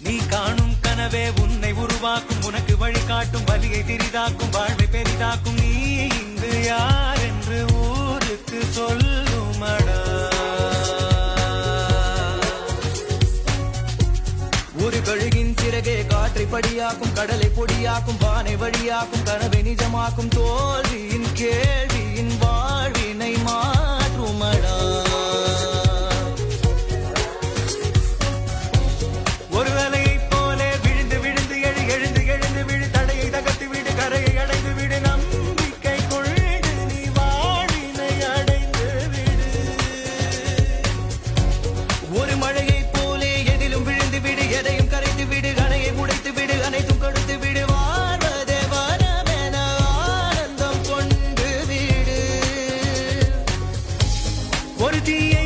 நீ காணும் கனவே உன்னை உருவாக்கும் உனக்கு வழிகாட்டும் வலியை திரிதாக்கும் வாழ்வை பெரிதாக்கும். நீ இங்கு யார் என்று ஊருக்கு சொல்லும் ஒரு கழுகின் சிறகே காற்றை படியாக்கும் கடலை பொடியாக்கும் பானை வழியாக்கும் கனவை நிஜமாக்கும் தோல்வியின் கே ஒரு தீயை